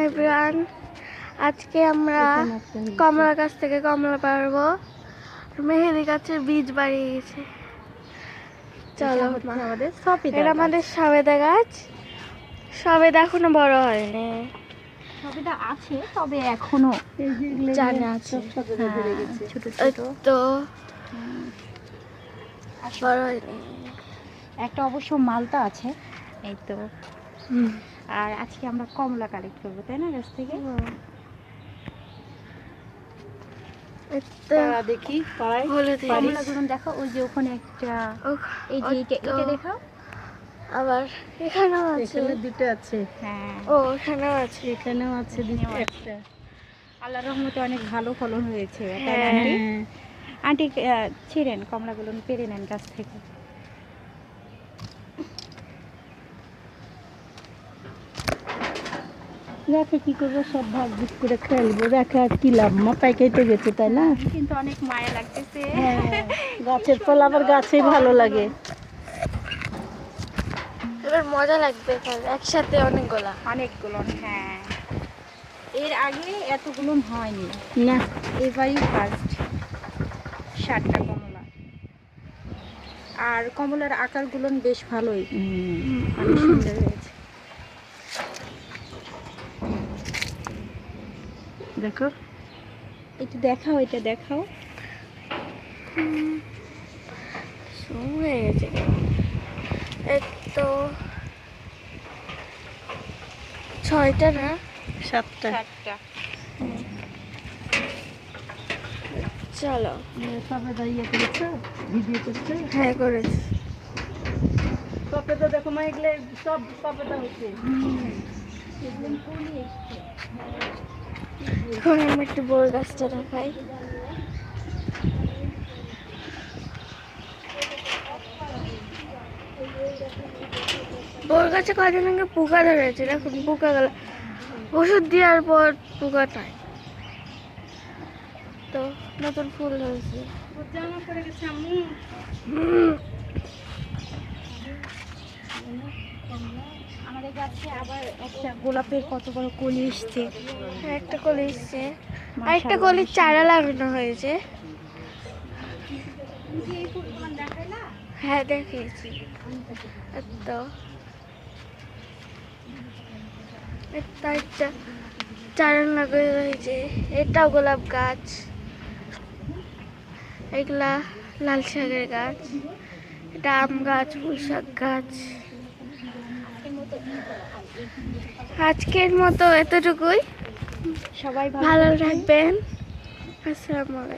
Everyone আজকে আমরা কমলা গাছ থেকে কমলা পারব। মেহেদি গাছের বীজ বাড়িয়ে গেছে চলো আমাদের এটা আমাদের সবেদা গাছ। সবেদা এখনও বড় হয়নি। আছে তবে এখনও জানে আছে। হ্যাঁ, ছোট ছোট। তো। বড় হয়নি। একটা অবশ্য মালটা আছে। এই তো। আর আজকে আমরা কমলা কালেক্ট করব তাই না গাছ থেকে? এই তো দেখি হলুদ কমলা গুলো দেখো ওই যে ওখানে একটা এই যে এটা এটা দেখাও। আবার এখানেও আছে। দুটো আছে। হ্যাঁ। ও এখানেও আছে। এখানেও আছে এখানেও দুটো আছে। একটা আল্লাহর রহমতে অনেক ভালো ফলন হয়েছে। হ্যাঁ। আন্টি? আন্টি আহ, ছিঁড়েন কমলাগুলো পেরে নেন গাছ থেকে। রেখে কি করব সব ভাগ ভাগ করে খেলব। রেখে আর কি লাভ মাথায় কেটে গেছে তাই না? কিন্তু অনেক মায়া লাগতেছে। হ্যাঁ গাছের ফল আবার গাছেই ভালো লাগে। এবার মজা লাগবে একসাথে অনেকগুলা অনেকগুলো হ্যাঁ। এর আগে এতগুলো হয়নি। না। এবারই ফার্স্ট ষাটটা কমলা। আর কমলার আকারগুলো বেশ ভালোই। অনেক সুন্দর হয়েছে দেখো। একটু দেখাও এটা দেখাও। হয়ে গেছে। তো ছয়টা না? সাতটা। চলো। করেছ ভিডিও করছ? হ্যাঁ করেছি। দেখো মা এগুলো সব সপেদা হচ্ছে। আমি একটু বড় গাছটা দেখাই। বড় গাছে কয়দিন আগে পোকা ধরেছে দেখুন পোকা গেল। ওষুধ দেওয়ার পর পোকা নাই তো নতুন ফুল হয়েছে জামা আমাদের গাছে আবার একটা গোলাপের কত বড় কলি এসছে। একটা কলি এসছে। আর একটা কলির চারা লাগানো হয়েছে। হ্যাঁ দেখিয়েছি। তো একটা একটা চারা লাগানো হয়েছে। এটাও গোলাপ গাছ। এগুলা লাল শাকের গাছ। এটা আম গাছ পুঁই শাক গাছ। আজকের মতো এতটুকুই। সবাই ভালো রাখবেন আসসালামু আলাইকুম।